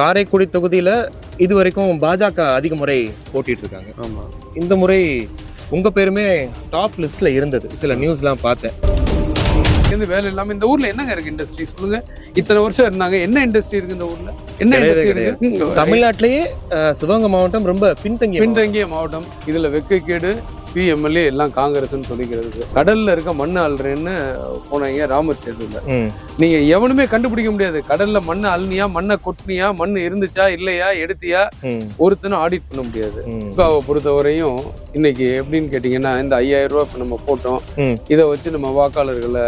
காரைக்குடி தொகுதியில இது வரைக்கும் பாஜக அதிக முறை போட்டிட்டு இருக்காங்க ஆமா. இந்த முறை உங்க பேருமே டாப் லிஸ்ட்ல இருந்தது. சில நியூஸ்லாம் பார்த்தேன். இருந்து வேலை இல்லாம இந்த ஊர்ல என்னங்க இருக்கு இண்டஸ்ட்ரி சொல்லுங்க. இத்தனை வருஷம் இருந்தாங்க. என்ன இண்டஸ்ட்ரி இருக்கு இந்த ஊர்ல? என்ன இண்டஸ்ட்ரி தமிழ்நாட்டிலேயே சிவகங்கை மாவட்டம் ரொம்ப பின்தங்கிய. பின்தங்கிய மாவட்டம். இதுல வெக்கைக்கேடு பிஎம்எல்ஏ எல்லாம் காங்கிரஸ்னு சொல்லிக்கிறது கடல்ல இருக்க மண் அல்றேன்னு போனாங்க ராமர் சேதுல நீங்க எவனுமே கண்டுபிடிக்க முடியாது. கடல்ல மண்ணை அள்ளியா மண்ணை கொட்டினியா மண் இருந்துச்சா இல்லையா எடுத்தியா ஒருத்தனும் ஆடிட் பண்ண முடியாது. திமுகவை பொறுத்தவரையும் இன்னைக்கு எப்படின்னு கேட்டிங்கன்னா இந்த ஐயாயிரம் ரூபாய் இப்போ நம்ம போட்டோம். இதை வச்சு நம்ம வாக்காளர்களை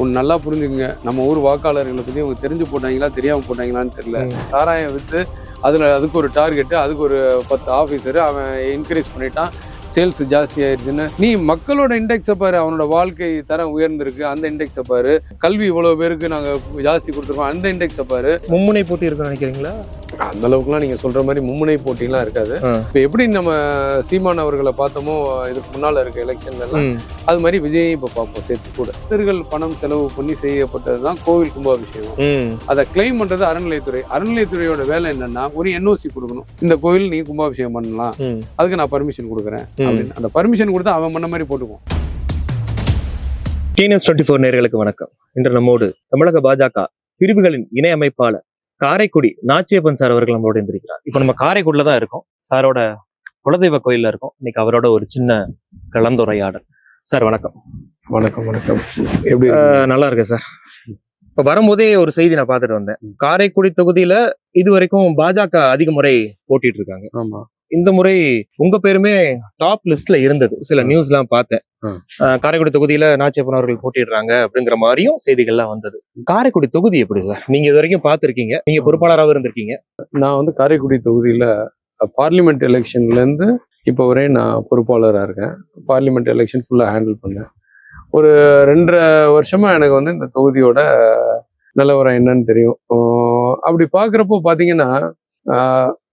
ஒன்று நல்லா புரிஞ்சுக்குங்க. நம்ம ஊர் வாக்காளர்களை பற்றி அவங்க தெரிஞ்சு போட்டாங்களா தெரியாமல் போட்டாங்களான்னு தெரியல. சாராயம் விற்று அதில் அதுக்கு ஒரு டார்கெட்டு அதுக்கு ஒரு பத்து ஆஃபீஸரு அவன் இன்க்ரீஸ் பண்ணிட்டான். சேல்ஸ் ஜாஸ்தி ஆயிடுச்சுன்னு நீ மக்களோட இண்டெக்ஸை பாரு அவனோட வாழ்க்கை தரம் உயர்ந்திருக்கு அந்த இண்டெக்ஸை பாரு. கல்வி இவ்வளோ பேருக்கு நாங்கள் ஜாஸ்தி கொடுத்துருக்கோம் அந்த இண்டெக்ஸை பாரு. மும்முனை போட்டி இருக்குன்னு நினைக்கிறீங்களா? அந்த அளவுக்குலாம் நீங்கள் சொல்கிற மாதிரி மும்முனை போட்டிலாம் இருக்காது. இப்போ எப்படி நம்ம சீமான் அவர்களை பார்த்தோமோ இதுக்கு முன்னால் இருக்க எலெக்ஷன்ல எல்லாம் அது மாதிரி விஜயை இப்போ பார்ப்போம் சேர்த்து கூட. பக்தர்கள் பணம் செலவு பண்ணி செய்யப்பட்டது தான் கோவில் கும்பாபிஷேகம். அதை கிளைம் பண்றது அறநிலையத்துறை. அறநிலையத்துறையோட வேலை என்னன்னா ஒரு என்ஓசி கொடுக்கணும். இந்த கோயில் நீ கும்பாபிஷேகம் பண்ணலாம். அதுக்கு நான் பர்மிஷன் கொடுக்குறேன். அப்படின்னு. அந்த பர்மிஷன் கொடுத்தா அவன் பண்ண மாதிரி போட்டுக்குவோம். டிஎன்எஸ் டுவெண்ட்டி ஃபோர் நேர்களுக்கு வணக்கம். இன்று நம்மோடு தமிழக பாஜக பிரிவுகளின் இணை அமைப்பாளர் காரைக்குடி நாச்சியப்பன் சார் அவர்கள் நம்மளோட இருந்திருக்கிறார் இப்போ நம்ம காரைக்குடில தான் இருக்கோம். சாரோட குலதெய்வ கோயில்ல இருக்கோம். இன்னைக்கு அவரோட ஒரு சின்ன கலந்துரையாடல். சார் வணக்கம். வணக்கம் வணக்கம். எப்படி நல்லா இருக்கு சார். இப்ப வரும்போதே ஒரு செய்தி நான் பார்த்துட்டு வந்தேன். காரைக்குடி தொகுதியில இது வரைக்கும் பாஜக அதிக முறை போட்டிட்டு இருக்காங்க. ஆமா. இந்த முறை உங்க பேருமே டாப் லிஸ்ட்ல இருந்தது. சில ம். நியூஸ்லாம் பார்த்தேன். காரைக்குடி தொகுதியில நாச்சியப்பன் அவர்கள் போட்டிடுறாங்க அப்படிங்கிற மாதிரியும் செய்திகள்லாம் வந்தது. காரைக்குடி தொகுதி எப்படி சார்? நீங்க இது வரைக்கும் பார்த்திருக்கீங்க. நீங்க பொறுப்பாளராகவும் இருந்திருக்கீங்க. நான் வந்து காரைக்குடி தொகுதியில பார்லிமெண்ட் எலெக்ஷன்ல இருந்து இப்போ வரை நான் பொறுப்பாளராக இருக்கேன். பார்லிமெண்ட் எலெக்ஷன் ஃபுல்லாக ஹேண்டில் பண்ணேன். ஒரு ரெண்டரை வருஷமா எனக்கு வந்து இந்த தொகுதியோட நிலவரம் என்னன்னு தெரியும். அப்படி பார்க்குறப்போ பார்த்தீங்கன்னா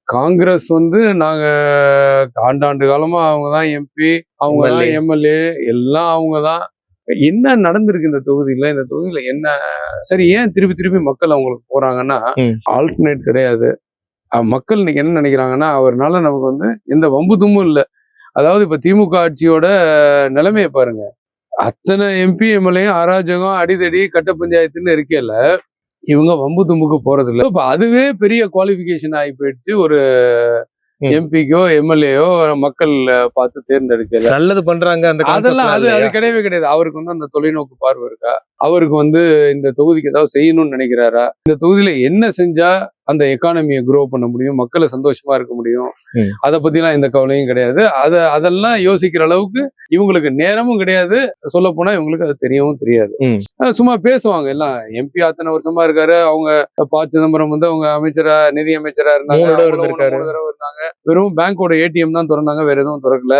காங்கிரஸ் வந்து நாங்கள் ஆண்டாண்டு காலமா அவங்க தான் எம்பி அவங்க தான். எம்எல்ஏ எல்லாம் அவங்க தான் என்ன நடந்திருக்கு இந்த தொகுதியில? இந்த தொகுதியில என்ன சரி ஏன் திருப்பி திருப்பி மக்கள் அவங்களுக்கு போறாங்கன்னா. ஆல்டர்னேட் கிடையாது. மக்கள் இன்னைக்கு என்ன நினைக்கிறாங்கன்னா அவர்னால நமக்கு வந்து எந்த வம்பு தும்பும் இல்லை. அதாவது இப்ப திமுக ஆட்சியோட நிலைமையை பாருங்க. அத்தனை எம்பி எம்எல்ஏயும் அராஜகம் அடிதடி கட்ட பஞ்சாயத்துன்னு இருக்கேல இவங்க வம்பு தும்புக்கு போறது இல்லை இப்ப அதுவே பெரிய குவாலிஃபிகேஷன் ஆகி போயிடுச்சு. ஒரு. எம்பிக்கோ எம்எல்ஏயோ மக்கள் பார்த்து தேர்ந்தெடுக்கல. நல்லது பண்றாங்க அந்த அதெல்லாம் அது அது? கிடையவே கிடையாது. அவருக்கு வந்து அந்த தொலைநோக்கு பார்வை இருக்கா? அவருக்கு வந்து இந்த தொகுதிக்கு ஏதாவது செய்யணும்னு நினைக்கிறாரா? இந்த தொகுதியில என்ன செஞ்சா அந்த எக்கானமியை க்ரோ பண்ண முடியும் மக்களை சந்தோஷமா இருக்க முடியும். அதை பத்திலாம் எந்த கவலையும் கிடையாது. அத அதெல்லாம் யோசிக்கிற அளவுக்கு இவங்களுக்கு நேரமும் கிடையாது. சொல்ல போனா இவங்களுக்கு அது தெரியவும் தெரியாது. சும்மா பேசுவாங்க. எல்லாம் எம்பி அத்தனை வருஷமா இருக்காரு. அவங்க ப சிதம்பரம் வந்து அவங்க அமைச்சரா நிதி அமைச்சரா இருந்தாங்க. வெறும் பேங்கோட ஏடிஎம் தான் திறந்தாங்க. வேற எதுவும் திறக்கல.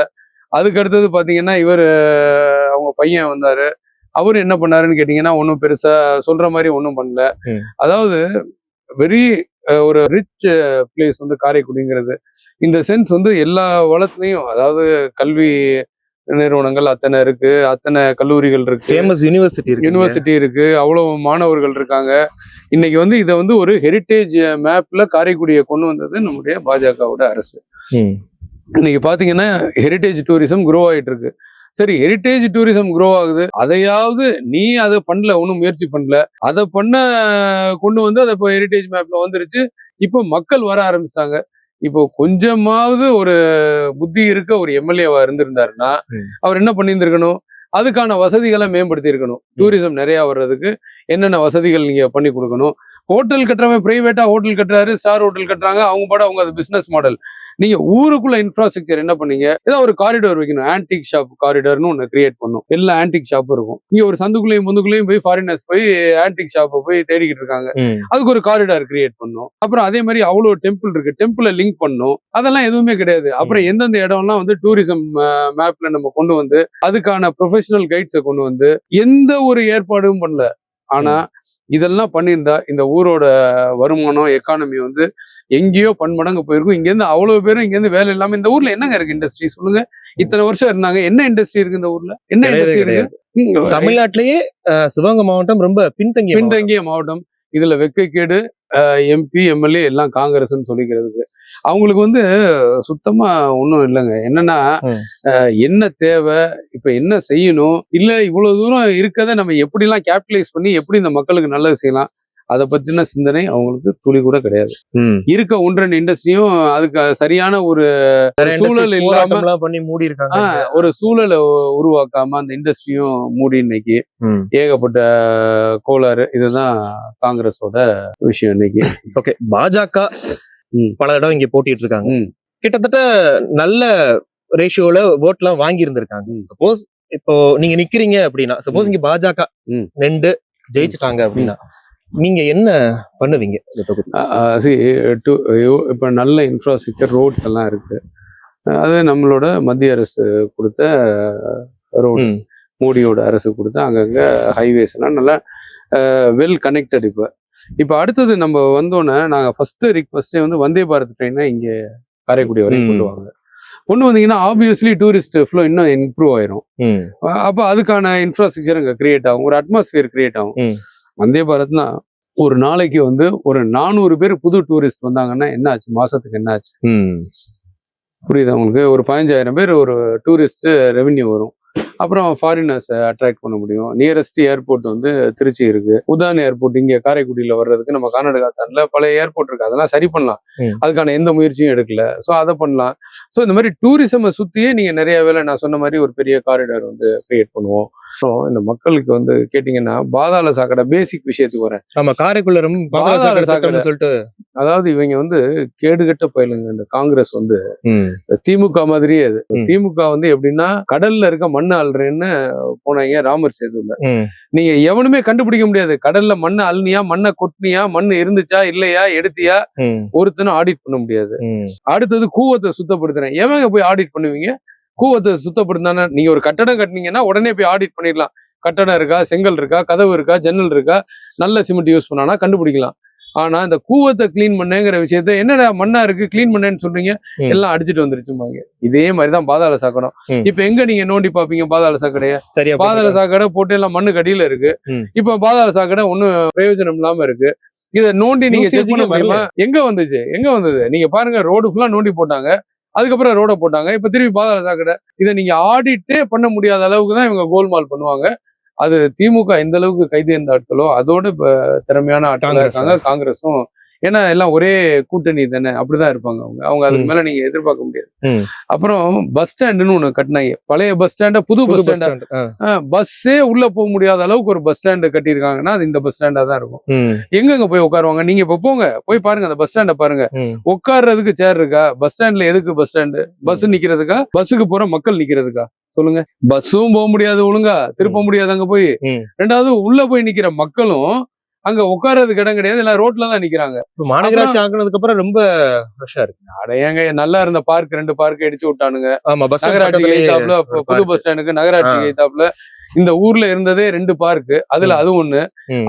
அதுக்கு அடுத்தது பாத்தீங்கன்னா இவர் அவங்க பையன் வந்தாரு. அவர் என்ன பண்ணாருன்னு கேட்டீங்கன்னா ஒன்றும் பெருசா சொல்ற மாதிரி ஒன்றும் பண்ணல. அதாவது வெரி ஒரு ரிச் பிளேஸ் வந்து காரைக்குடிங்கிறது. இந்த சென்ஸ் வந்து எல்லா வளத்துலையும் அதாவது கல்வி நிறுவனங்கள் அத்தனை இருக்கு அத்தனை கல்லூரிகள் இருக்கு. ஃபேமஸ் யூனிவர்சிட்டி இருக்கு யூனிவர்சிட்டி இருக்கு அவ்வளவு மாணவர்கள் இருக்காங்க. இன்னைக்கு வந்து இதை வந்து ஒரு ஹெரிட்டேஜ் மேப்ல காரைக்குடியை கொண்டு வந்தது நம்முடைய பாஜகவோட அரசு. இன்னைக்கு பாத்தீங்கன்னா ஹெரிட்டேஜ் டூரிசம் க்ரோ ஆயிட்டு இருக்கு. சரி ஹெரிட்டேஜ் டூரிசம் க்ரோ ஆகுது. அதையாவது நீ அதை பண்ணல ஒன்றும் முயற்சி பண்ணல. அதை பண்ண கொண்டு வந்து அதை இப்போ ஹெரிட்டேஜ் மேப்ல வந்துருச்சு. இப்போ மக்கள் வர ஆரம்பிச்சிட்டாங்க. இப்போ கொஞ்சமாவது ஒரு புத்தி இருக்க ஒரு எம்எல்ஏவா இருந்திருந்தாருன்னா. அவர் என்ன பண்ணியிருந்திருக்கணும்? அதுக்கான வசதிகளை மேம்படுத்தி இருக்கணும் டூரிசம் நிறைய வர்றதுக்கு என்னென்ன வசதிகள் நீங்க பண்ணி கொடுக்கணும்? ஹோட்டல் கட்டுறவன் பிரைவேட்டா ஹோட்டல் கட்டுறாரு ஸ்டார் ஹோட்டல் கட்டுறாங்க அவங்க பாட அவங்க அது பிசினஸ் மாடல் நீங்க ஊருக்குள்ள இன்ஃப்ராஸ்ட்ரக்சர் என்ன பண்ணீங்க? ஏதாவது ஒரு காரிடோர் வைக்கணும். ஆன்டிக் ஷாப் காரிடர்னு ஒன்று கிரியேட் பண்ணும் எல்லா ஆன்டிக் ஷாப்பும் இருக்கும். இங்க ஒரு சந்துக்குள்ளேயும் முந்துக்குள்ளேயும் போய் ஃபாரினர்ஸ் போய் ஆன்டிக் ஷாப்பை போய் தேடிக்கிட்டு இருக்காங்க. அதுக்கு ஒரு காரிடார் கிரியேட் பண்ணும் அப்புறம் அதே மாதிரி அவ்வளோ டெம்பிள் இருக்கு. டெம்பிளை லிங்க் பண்ணும் அதெல்லாம் எதுவுமே கிடையாது. அப்புறம் எந்தெந்த இடம்லாம் வந்து டூரிசம் மேப்ல நம்ம கொண்டு வந்து அதுக்கான ப்ரொஃபஷனல் கைட்ஸை கொண்டு வந்து எந்த ஒரு ஏற்பாடும் பண்ணல. ஆனா இதெல்லாம் பண்ணியிருந்தா இந்த ஊரோட வருமானம் எக்கானமி வந்து எங்கேயோ பன்மடங்கு போயிருக்கும். இங்கேருந்து அவ்வளவு பேரும் இங்கேருந்து வேலை இல்லாம இந்த ஊர்ல என்னங்க இருக்கு இண்டஸ்ட்ரி சொல்லுங்க. இத்தனை வருஷம் இருந்தாங்க. என்ன இண்டஸ்ட்ரி இருக்கு இந்த ஊர்ல? என்ன இண்டஸ்ட்ரி இருக்கு? தமிழ்நாட்டிலேயே சிவகங்கை மாவட்டம் ரொம்ப பின்தங்கிய. பின்தங்கிய மாவட்டம். இதுல வெக்கைக்கேடு எம்பி எம்எல்ஏ எல்லாம் காங்கிரஸ்னு சொல்லிக்கிறதுக்கு. அவங்களுக்கு வந்து சுத்தமா ஒன்றும் இல்லைங்க என்னன்னா என்ன தேவை இப்ப என்ன செய்யணும் இல்ல இவ்வளவு தூரம் இருக்கதை நம்ம எப்படிலாம் கேபிட்டலைஸ் பண்ணி எப்படி இந்த மக்களுக்கு நல்லது செய்யலாம் அதை பத்தின சிந்தனை அவங்களுக்கு துளி கூட கிடையாது. இருக்க ஒன்றன் இண்டஸ்ட்ரியும் அதுக்கு சரியான ஒரு சூழல் இல்லாம பண்ணி மூடி இருக்காங்க ஒரு சூழலை உருவாக்காம அந்த இண்டஸ்ட்ரியும் மூடி இன்னைக்கு. ஏகப்பட்ட கோளாறு இதுதான் காங்கிரஸோட விஷயம் இன்னைக்கு ஓகே பாஜக. பல இடம் இங்க போட்டிட்டு இருக்காங்க. கிட்டத்தட்ட நல்ல ரேஷியோல ஓட் எல்லாம் வாங்கி இருந்திருக்காங்க. சப்போஸ் இப்போ நீங்க நிக்கிறீங்க அப்படின்னா சப்போஸ். இங்க பாஜக. நின்று ஜெயிச்சுட்டாங்க அப்படின்னா நீங்க என்ன பண்ணுவீங்க இப்ப நல்ல இன்ஃப்ராஸ்ட்ரக்சர் ரோட்ஸ் எல்லாம் இருக்கு அது நம்மளோட மத்திய அரசு கொடுத்த ரோடு. மோடியோட அரசு கொடுத்த அங்கங்க ஹைவேஸ் எல்லாம் நல்லா வெல் கனெக்டட் இப்போ இப்போ அடுத்தது நம்ம வந்தோன்னே நாங்க ஃபர்ஸ்ட் ரிக்வஸ்டே வந்து வந்தே பாரத் ட்ரெயினை இங்க காரைக்குடி வரைக்கும். கொண்டு வாங்க கொண்டு வந்தீங்கன்னா ஆப்வியஸ்லி டூரிஸ்ட் ஃப்ளோ இன்னும் இம்ப்ரூவ் ஆயிரும். அப்போ அதுக்கான இன்ஃப்ராஸ்ட்ரக்சர் அங்கே கிரியேட் ஆகும் ஒரு அட்மாஸ்பியர் கிரியேட் ஆகும். வந்தே பாரத்னா ஒரு நாளைக்கு வந்து ஒரு நானூறு பேர் புது டூரிஸ்ட் வந்தாங்கன்னா என்ன ஆச்சு மாசத்துக்கு என்ன ஆச்சு. புரியுதா உங்களுக்கு ஒரு பதினஞ்சாயிரம் பேர் ஒரு டூரிஸ்ட் ரெவென்யூ வரும் அப்புறம் ஃபாரினர்ஸை அட்ராக்ட் பண்ண முடியும். நியரஸ்ட் ஏர்போர்ட் வந்து திருச்சி இருக்கு. உதான் ஏர்போர்ட் இங்க காரைக்குடியில வர்றதுக்கு நம்ம கர்நாடகா தாண்டில் பழைய ஏர்போர்ட் இருக்கு. அதெல்லாம் சரி பண்ணலாம். அதுக்கான எந்த முயற்சியும் எடுக்கல. ஸோ அதை பண்ணலாம். ஸோ இந்த மாதிரி டூரிசமை சுத்தியே நீங்க நிறைய வேலை நான் சொன்ன மாதிரி ஒரு பெரிய காரிடார் வந்து கிரியேட் பண்ணுவோம். இந்த மக்களுக்கு வந்து கேட்டிங்கன்னா பாதாள சாக்கடை பேசிக் விஷயத்துக்கு வரேன். ஆமா காரைக்குள்ள ரொம்ப பாதாள சாக்கடை சொல்லிட்டு அதாவது இவங்க வந்து கேடுகட்ட பயிலுங்க. இந்த காங்கிரஸ் வந்து. திமுக மாதிரியே அது. திமுக வந்து எப்படின்னா கடல்ல இருக்க மண்ணு அள்ளுறேன்னு போனாங்க ராமர் சேதுல. நீங்க எவனுமே கண்டுபிடிக்க முடியாது. கடல்ல மண்ணை அள்ளினியா மண்ணை கொட்டினியா மண்ணு இருந்துச்சா இல்லையா எடுத்தியா. ஒருத்தனும் ஆடிட் பண்ண முடியாது. அடுத்தது கூவத்தை சுத்தப்படுத்துறேன். எவங்க போய் ஆடிட் பண்ணுவீங்க? கூவத்தை சுத்தப்படுத்தானே நீங்க ஒரு கட்டடம் கட்டினீங்கன்னா உடனே போய் ஆடிட் பண்ணிடலாம். கட்டடம் இருக்கா செங்கல் இருக்கா கதவு இருக்கா ஜன்னல் இருக்கா நல்ல சிமெண்ட் யூஸ் பண்ணானா கண்டுபிடிக்கலாம். ஆனா இந்த கூவத்தை க்ளீன் பண்ணேங்கிற விஷயத்த என்னடா மண்ணா இருக்கு க்ளீன் பண்ணேன்னு சொல்றீங்க. எல்லாம் அடிச்சிட்டு வந்துருச்சுமாங்க இதே மாதிரிதான் பாதாள சாக்கடம். இப்ப எங்க நீங்க நோண்டி பாப்பீங்க பாதாள சாக்கடைய? சரியா பாதாள. சாக்கடை போட்டு எல்லாம் மண்ணு கடியில இருக்கு. இப்ப பாதாள சாக்கடை ஒண்ணும் பிரயோஜனம் இல்லாம இருக்கு. இத நோண்டி நீங்க செக் பண்ண Usage-க்கே முடியுமா? எங்க வந்துச்சு? எங்க வந்தது? நீங்க பாருங்க ரோடு ஃபுல்லா நோண்டி போட்டாங்க. அதுக்கப்புறம் ரோட போட்டாங்க. இப்ப திருப்பி பாதாள சாக்கடை. இதை நீங்க ஆடிட்டே பண்ண முடியாத அளவுக்கு தான் இவங்க கோல்மால் பண்ணுவாங்க. அது திமுக எந்த அளவுக்கு கைதேர்ந்த ஆட்களோ அதோட திறமையான ஆட்களா காங்கிரஸ். இருக்காங்க. காங்கிரஸும் ஏன்னா எல்லாம் ஒரே கூட்டணி தானே அப்படிதான் இருப்பாங்க அவங்க. அவங்க அதுக்கு. மேல நீங்க எதிர்பார்க்க முடியாது. அப்புறம் பஸ் ஸ்டாண்டுன்னு ஒண்ணு கட்டினாங்க. பழைய பஸ் ஸ்டாண்ட புது பஸ் ஸ்டாண்ட். பஸ்ஸே உள்ள போக முடியாத அளவுக்கு ஒரு பஸ் ஸ்டாண்டு கட்டியிருக்காங்கன்னா அது இந்த பஸ் ஸ்டாண்டா தான் இருக்கும். ம். எங்கெங்க போய் உட்காருவாங்க? நீங்க இப்ப போங்க. போய் பாருங்க அந்த பஸ் ஸ்டாண்ட பாருங்க. உட்கார்றதுக்கு சேர் இருக்கா? பஸ் ஸ்டாண்ட்ல எதுக்கு பஸ் ஸ்டாண்டு பஸ் நிக்கிறதுக்கா? பஸ்ஸுக்கு போற மக்கள் நிக்கிறதுக்கா? சொல்லுங்க. பஸ்ஸும் போக முடியாது ஒழுங்கா. திருப்ப முடியாது அங்க போய். ரெண்டாவது உள்ள போய் நிக்கிற மக்களும் அங்க உட்கார்றதுக்கு இடம் கிடையாது. எல்லாம் ரோட்ல தான் நிக்கிறாங்க. மாநகராட்சி ஆக்குனதுக்கு அப்புறம் ரொம்ப ரஷ்ஷா இருக்கு. அட ஏங்க நல்லா இருந்த பார்க் ரெண்டு பார்க் அடிச்சு விட்டானுங்க. ஆமா பஸ் நகராட்சி எய்தாப்புல புது பஸ் ஸ்டாண்டுக்கு நகராட்சி ஆ. எய்தாப்புல இந்த ஊர்ல இருந்ததே ரெண்டு பார்க் அதுல. அது ஒண்ணு.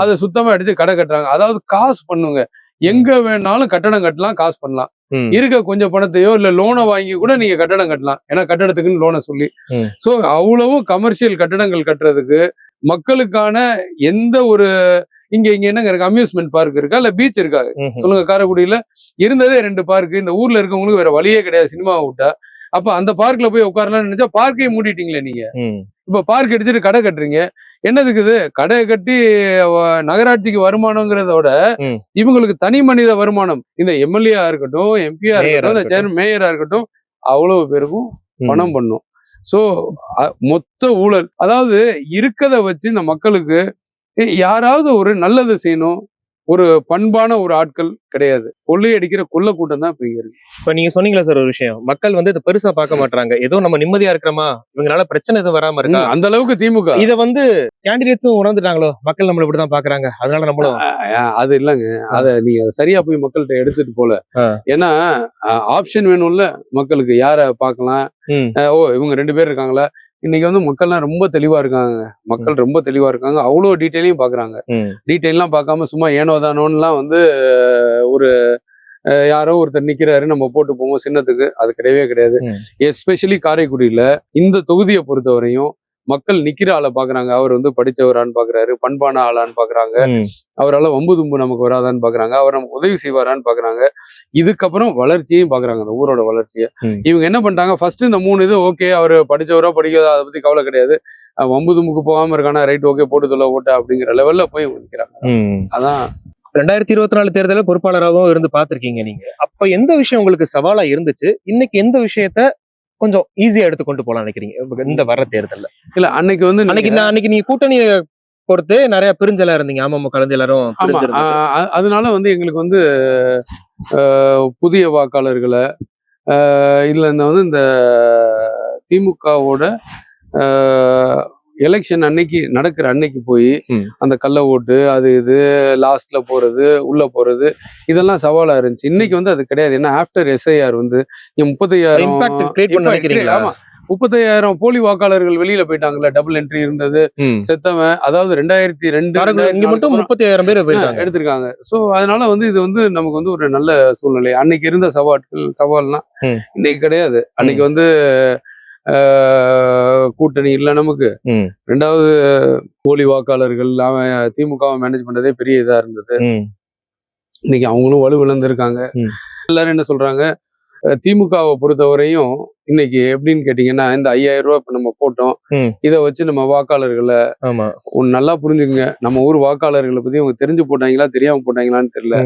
அதை சுத்தமா அடிச்சு கடை கட்டுறாங்க. அதாவது காசு பண்ணுங்க. எங்க வேணாலும் கட்டடம் கட்டலாம் காசு பண்ணலாம். இருக்க கொஞ்சம் பணத்தையோ இல்ல லோனை வாங்கி கூட நீங்க கட்டடம் கட்டலாம். ஏன்னா கட்டடத்துக்குன்னு லோனை சொல்லி. சோ அவ்வளவும் கமர்ஷியல் கட்டடங்கள் கட்டுறதுக்கு மக்களுக்கான எந்த ஒரு இங்க இங்க என்னங்க இருக்கு? அம்யூஸ்மெண்ட் பார்க் இருக்கா? இல்ல பீச் இருக்கா? சொல்லுங்க காரைக்குடியில. இருந்ததே ரெண்டு பார்க் இந்த ஊர்ல இருக்கவங்களுக்கு வேற வழியே கிடையாது சினிமா விட்டா. அப்ப அந்த பார்க்ல போய் உட்காரலாம்னு நினைச்சா பார்க்கே மூடிட்டீங்களே நீங்க. இப்ப பார்க் அடிச்சுட்டு கடை கட்டுறீங்க. என்னதுக்கு இது? கடை கட்டி நகராட்சிக்கு வருமானங்கிறத விட ம். இவங்களுக்கு தனி மனித வருமானம். இந்த எம்எல்ஏ இருக்கட்டும் எம்பியா இருக்கட்டும் இந்த இருக்கட்டும். சேர் மேயரா இருக்கட்டும் அவ்வளவு பேருக்கும் பணம் பண்ணும். சோ மொத்த ஊழல். அதாவது இருக்கத வச்சு இந்த மக்களுக்கு யாராவது ஒரு நல்லது செய்யணும். ஒரு பண்பான ஒரு ஆட்கள் கிடையாது. கொள்ளையடிக்கிற கொள்ள கூட்டம் தான் இப்ப இருக்கு. இப்ப நீங்க சொன்னீங்களா சார் ஒரு விஷயம். மக்கள் வந்து இதை பெருசா பார்க்க மாட்டாங்க ஏதோ நம்ம நிம்மதியா இருக்கிறோமா? இவங்களால பிரச்சனை எதுவும் வராம இருக்கா? அந்த அளவுக்கு திமுக. இத வந்து கேண்டிடேட்ஸும் உணர்ந்துட்டாங்களோ? மக்கள் நம்மள இப்படிதான் பாக்குறாங்க அதனால நம்மளும் அது இல்லைங்க. அத நீங்க சரியா போய் மக்கள்கிட்ட எடுத்துட்டு போல. ஏன்னா ஆப்ஷன் வேணும்ல மக்களுக்கு. யார பார்க்கலாம்? ம். அஹ் ஓ இவங்க ரெண்டு பேர் இருக்காங்களா? இன்னைக்கு வந்து மக்கள்லாம் ரொம்ப தெளிவா இருக்காங்க மக்கள் ரொம்ப தெளிவா இருக்காங்க. அவ்வளோ டீட்டெயிலையும் பாக்குறாங்க. டீட்டெயிலாம் பார்க்காம சும்மா ஏனோ தானோன்னுலாம் வந்து ஒரு யாரோ ஒருத்தர் நிக்கிறாரு நம்ம போட்டு போவோம் சின்னத்துக்கு. அது கிடையவே கிடையாது. எஸ்பெஷலி காரைக்குடியில இந்த தொகுதியை பொறுத்தவரையும் மக்கள் நிக்கிற ஆளை பாக்குறாங்க. அவர் வந்து படிச்சவரான்னு பாக்குறாரு பண்பான ஆளான்னு பாக்குறாங்க. அவரால வம்பு தும்பு நமக்கு வராதான்னு பாக்குறாங்க. அவர் நமக்கு உதவி செய்வாரான்னு பாக்குறாங்க. இதுக்கப்புறம் வளர்ச்சியையும் பாக்குறாங்க அந்த ஊரோட வளர்ச்சியை. இவங்க என்ன பண்ணிட்டாங்க? ஃபர்ஸ்ட் இந்த மூணு இது ஓகே அவர் படிச்சவரோ படிக்காதோ அதை பத்தி கவலை கிடையாது. வம்பு தும்புக்கு போகாம இருக்கானா? ரைட் ஓகே போட்டு சொல்ல ஓட்ட அப்படிங்கிற லெவல்ல போய் நிக்கிறாங்க. அதான். ரெண்டாயிரத்தி இருபத்தி நாலு தேர்தலில் பொறுப்பாளராகவும் இருந்து பார்த்திருக்கீங்க நீங்க. அப்ப எந்த விஷயம் உங்களுக்கு சவாலா இருந்துச்சு? இன்னைக்கு எந்த விஷயத்த கொஞ்சம் ஈஸியா எடுத்து கொண்டு போலாம் நினைக்கிறீங்க. இந்த வர தேர்தல்ல. இல்ல அன்னைக்கு வந்து அன்னைக்கு அன்னைக்கு நீங்க கூட்டணியை பொறுத்து நிறைய பிரிஞ்சலா இருந்தீங்க. அமமுக கலந்து எல்லாரும் அதனால வந்து எங்களுக்கு வந்து புதிய வாக்காளர்களை இதுல இந்த வந்து இந்த திமுகவோட எலெக்ஷன் அன்னைக்கு நடக்கிற அன்னைக்கு போய். அந்த கள்ள ஓட்டு அது இது லாஸ்ட்ல போறது உள்ள போறது இதெல்லாம் சவாலா இருந்துச்சு. இன்னைக்கு வந்து அது கிடையாது. ஏன்னா ஆஃப்டர் எஸ்ஐஆர் வந்து முப்பத்தையாயிரம்? ஆமா. முப்பத்தையாயிரம் போலி வாக்காளர்கள் வெளியில போயிட்டாங்கல்ல. டபுள் என்ட்ரி இருந்தது. செத்தவன் அதாவது ரெண்டாயிரத்தி ரெண்டு மட்டும் ரெண்டாயிரத்தி முப்பத்தி ஆயிரம் பேர் எடுத்திருக்காங்க. சோ அதனால வந்து இது வந்து நமக்கு வந்து ஒரு நல்ல சூழ்நிலை. அன்னைக்கு இருந்த சவால்கள் சவால்லாம் ம். இன்னைக்கு கிடையாது. அன்னைக்கு வந்து கூட்டணி இல்லை நமக்கு. ரெண்டாவது போலி வாக்காளர்கள் அவன் திமுகவை மேனேஜ் பண்றதே பெரிய இதா இருந்தது. இன்னைக்கு அவங்களும் வலுவிழந்திருக்காங்க. எல்லாரும் என்ன சொல்றாங்க திமுகவை பொறுத்தவரையும் இன்னைக்கு எப்படின்னு கேட்டீங்கன்னா இந்த ஐயாயிரம் ரூபாய் இப்ப நம்ம போட்டோம். இதை வச்சு நம்ம வாக்காளர்களை ஒன்னு நல்லா புரிஞ்சுக்குங்க. நம்ம ஊர் வாக்காளர்களை பத்தி அவங்க தெரிஞ்சு போட்டாங்களா தெரியாம போட்டாங்களான்னு தெரியல.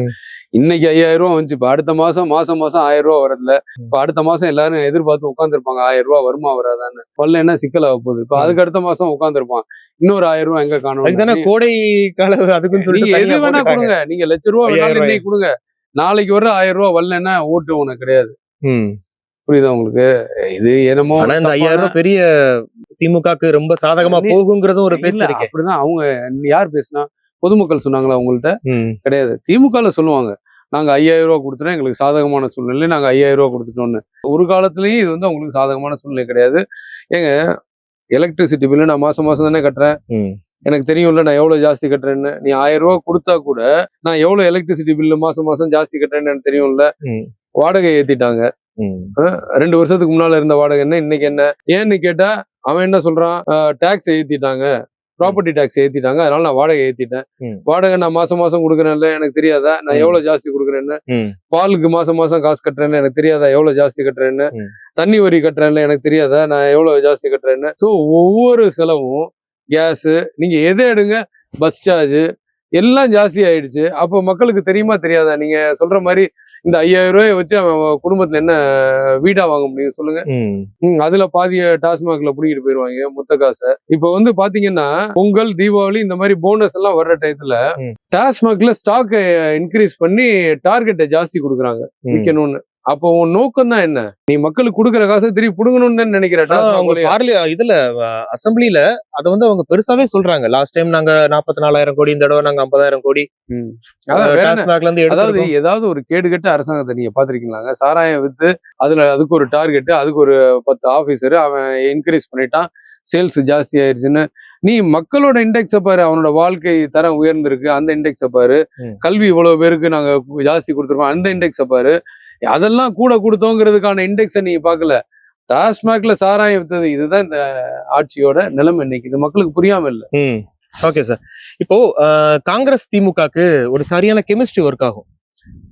இன்னைக்கு ஐயாயிரம் ரூபாய் வந்துச்சு. இப்ப அடுத்த மாசம் மாசம் மாசம் ஆயிரம் ரூபாய் வரதுல இப்ப அடுத்த மாசம் எல்லாரும் எதிர்பார்த்து உட்காந்துருப்பாங்க ஆயிரம் ரூபாய் வருமா வராதான்னு. பல்ல என்ன சிக்கலாக போகுது. இப்ப. அதுக்கு அடுத்த மாசம் உட்காந்துருப்பான் இன்னொரு ஆயிரம் ரூபாய் எங்க காணும்? கோடை கால அதுக்குன்னு சொல்லிட்டு எது வேணா. கொடுங்க. நீங்க லட்ச ரூபா வேணாலும் இன்னைக்கு கொடுங்க. நாளைக்கு வர ஆயிரம் ரூபாய் வரலன்னா ஓட்டு உனக்கு கிடையாது. புரியுதா உங்களுக்கு? இது என்னமோ ஆனா இந்த ஐயாயிரம் பெரிய திமுகக்கு ரொம்ப சாதகமா போகுங்கிறதும் ஒரு பேச்சு இருக்கு. அப்படிதான். அவங்க யார் பேசுனா பொதுமக்கள் சொன்னாங்களா உங்கள்ட்ட ம். கிடையாது. திமுகல சொல்லுவாங்க நாங்க ஐயாயிரம் ரூபாய் கொடுத்துட்டோம் எங்களுக்கு சாதகமான சூழ்நிலை நாங்க ஐயாயிரம் ரூபாய் கொடுத்துட்டோம்னு. ஒரு காலத்துலயும் இது வந்து அவங்களுக்கு சாதகமான சூழ்நிலை கிடையாது. ஏங்க எலக்ட்ரிசிட்டி பில்லு நான் மாசம் மாசம் தானே கட்டுறேன். எனக்கு தெரியும்ல நான் எவ்வளவு ஜாஸ்தி கட்டுறேன்னு. நீ ஆயிரம் ரூபாய் கொடுத்தா கூட நான் எவ்வளவு எலக்ட்ரிசிட்டி பில்லு மாசம் மாசம் ஜாஸ்தி கட்டுறேன்னு எனக்கு தெரியும்ல. வாடகை ஏத்திட்டாங்க. ரெண்டு வருஷத்துக்கு முன்னால இருந்த வாடகை என்ன இன்னைக்கு என்ன? ஏன்னு கேட்டா அவன் என்ன சொல்றான்? டாக்ஸ் ஏத்திட்டாங்க. ப்ராப்பர்ட்டி டாக்ஸ் ஏத்திட்டாங்க. அதனால நான் வாடகை ஏத்திட்டேன். வாடகை நான் மாசம் மாசம் கொடுக்குறேன்ல எனக்கு தெரியாதா? நான். எவ்வளவு ஜாஸ்தி கொடுக்குறேன்னு. பாலுக்கு மாசம் மாசம் காசு கட்டுறேன்னு எனக்கு தெரியாதா? எவ்வளவு ஜாஸ்தி கட்டுறேன்னு. தண்ணி வரி கட்டுறேன்ல எனக்கு தெரியாதா? நான் எவ்வளவு ஜாஸ்தி கட்டுறேன்னு? ஸோ ஒவ்வொரு செலவும் கேஸ் நீங்க எதை எடுங்க? பஸ் சார்ஜ் எல்லாம் ஜாஸ்தி ஆயிடுச்சு. அப்போ மக்களுக்கு தெரியுமா தெரியாதா? நீங்க சொல்ற மாதிரி இந்த ஐயாயிரம் ரூபாயை வச்சு அவன் குடும்பத்துல என்ன வீடா வாங்க முடியும் சொல்லுங்க. அதுல பாதிய டாஸ்மாக்ல புடிங்கிட்டு போயிருவாங்க மொத்த காசை. இப்ப வந்து பாத்தீங்கன்னா பொங்கல் தீபாவளி இந்த மாதிரி போனஸ் எல்லாம் வர்ற டயத்துல. டாஸ்மாக்ல ஸ்டாக் இன்க்ரீஸ் பண்ணி டார்கெட்டை ஜாஸ்தி கொடுக்குறாங்க. விற்கணும்னு அப்போ உன் நோக்கம் தான் என்ன? நீ மக்களுக்கு கொடுக்குற காசை திருப்பி புடுங்கணும்னு தான் நினைக்கிற? அதான் அவங்க. பார்லி இதுல அசம்பிளில அத வந்து அவங்க பெருசாவே சொல்றாங்க. லாஸ்ட் டைம் நாங்க நாற்பத்தி நாலாயிரம் கோடி இந்த தடவை நாங்க ஐம்பதாயிரம் கோடி அதாவது ஏதாவது ஒரு கேடுகட்ட அரசாங்கத்தை நீங்க பாத்திருக்கீங்களாங்க சாராயம் வித்து அதுல அதுக்கு ஒரு டார்கெட் அதுக்கு ஒரு பத்து ஆபீசர் அவன் இன்க்ரீஸ் பண்ணிட்டான். சேல்ஸ் ஜாஸ்தி ஆயிருச்சுன்னு. நீ மக்களோட இண்டெக்ஸை பாரு அவனோட வாழ்க்கை தரம் உயர்ந்திருக்கு. அந்த இண்டெக்ஸை பாரு. கல்வி இவ்வளவு பேருக்கு நாங்க ஜாஸ்தி கொடுத்துருக்கோம். அந்த இண்டெக்ஸை பாரு. அதெல்லாம் கூட கொடுத்தோங்கிறதுக்கான இண்டெக்ஸை நீங்க பார்க்கல. டாஸ்மாக்ல சாராயம் வித்தது இதுதான் இந்த ஆட்சியோட நிலைமை இன்னைக்கு. இது மக்களுக்கு புரியாம இல்லை. ஓகே சார் இப்போ காங்கிரஸ் திமுகக்கு ஒரு சரியான கெமிஸ்ட்ரி ஒர்க் ஆகும்.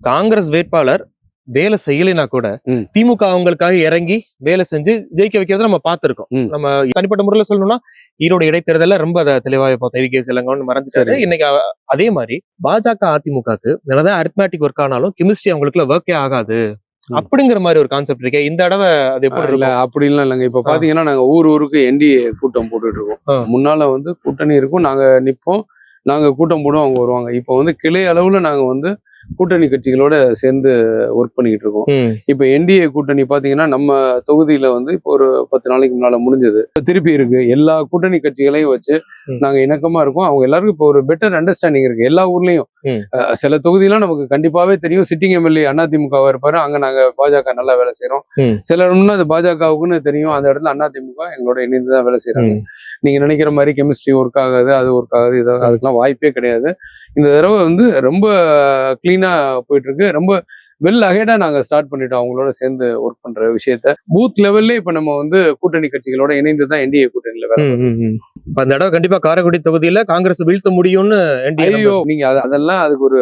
காங்கிரஸ் வேட்பாளர் வேலை செய்யலைனா கூட. திமுக அவங்களுக்காக இறங்கி வேலை செஞ்சு ஜெயிக்க வைக்கிறத நம்ம பார்த்திருக்கோம். நம்ம தனிப்பட்ட முறையில சொல்லணும்னா ஈரோடு இடைத்தேர்தல ரொம்ப அதை தெளிவா இப்போ தேவி கே செல்லங்கன்னு மறந்துட்டாரு சரி. இன்னைக்கு அதே மாதிரி பாஜக அதிமுகக்கு என்னதான் அரித்மேட்டிக் ஒர்க் ஆனாலும் கெமிஸ்ட்ரி அவங்களுக்குள்ள ஒர்க்கே ஆகாது. அப்படிங்கிற மாதிரி ஒரு கான்செப்ட் இருக்கே இந்த தடவை அது எப்படி இல்ல அப்படிலாம் இல்லைங்க இப்ப. பாத்தீங்கன்னா நாங்க ஊர் ஊருக்கு என்டிஏ கூட்டம் போட்டுட்டு இருக்கோம். முன்னால வந்து கூட்டணி இருக்கும் நாங்க நிப்போம் நாங்க கூட்டம் போடுவோம் அவங்க வருவாங்க இப்போ வந்து கிளை அளவுல நாங்க வந்து கூட்டணி கட்சிகளோட சேர்ந்து ஒர்க் பண்ணிக்கிட்டு இருக்கோம். இப்போ என்டிஏ கூட்டணி பாத்தீங்கன்னா நம்ம தொகுதியில வந்து இப்போ ஒரு பத்து நாளைக்கு முன்னால முடிஞ்சது. இப்ப திருப்பி இருக்கு. எல்லா கூட்டணி கட்சிகளையும் வச்சு. நாங்க இணக்கமா இருக்கோம். அவங்க எல்லாருக்கும் இப்போ ஒரு பெட்டர் அண்டர்ஸ்டாண்டிங் இருக்கு. எல்லா ஊர்லயும் சில தொகுதியெல்லாம் நமக்கு கண்டிப்பாவே தெரியும். சிட்டிங் எம்எல்ஏ அதிமுகவா இருப்பாரு. அங்க நாங்க பாஜக நல்லா வேலை செய்யறோம். சில இடம்னா அது பாஜகவுக்குன்னு தெரியும். அந்த இடத்துல அதிமுக எங்களோட இணைந்து தான் வேலை செய்யறாங்க. நீங்க நினைக்கிற மாதிரி கெமிஸ்ட்ரி ஒர்க் ஆகாது அது ஒர்க் ஆகாது இது அதுக்கெல்லாம் வாய்ப்பே கிடையாது. இந்த தடவை வந்து ரொம்ப கிளீனா போயிட்டு இருக்கு ரொம்ப வெல் அகேடா நாங்க ஸ்டார்ட் பண்ணிட்டோம். அவங்களோட சேர்ந்து ஒர்க் பண்ற விஷயத்த. பூத் லெவல்ல இப்ப நம்ம வந்து கூட்டணி கட்சிகளோட இணைந்து தான் என்டிஏ கூட்டணியில வேலை. இப்ப அந்த தடவை கண்டிப்பா காரைக்குடி தொகுதியில காங்கிரஸ் வீழ்த்த முடியும்னு ஐயோ நீங்க அத- அதெல்லாம் அதுக்கு ஒரு